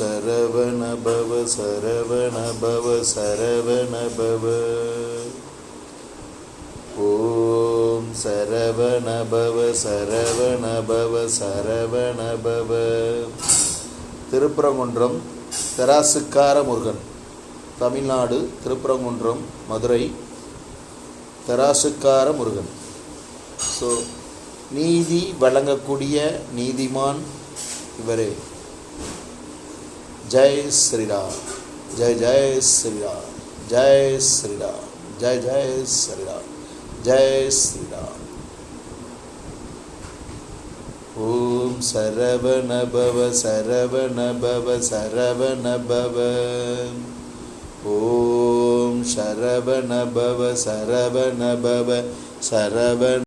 சரவண பவ சரவண பவ சரவண பவ ஓம் சரவண பவ சரவண பவ சரவண பவ திருப்பரங்குன்றம் தெராசுக்கார முருகன் தமிழ்நாடு திருப்பரங்குன்றம் மதுரை தெராசுக்கார முருகன் ஸோ நீதி வழங்கக்கூடிய நீதிமான் இவரே. ஜெய் ஸ்ரீராம் ஜெய் ஜெய் ஸ்ரீராம் ஜெய் ஸ்ரீராம் ஜெய் ஜெய் ஸ்ரீராம் ஜெய் ஸ்ரீராம். ஓம் சரவண பவ சரவண பவ சரவண பவ. ஓம் சரவண பவ சரவண பவ சரவண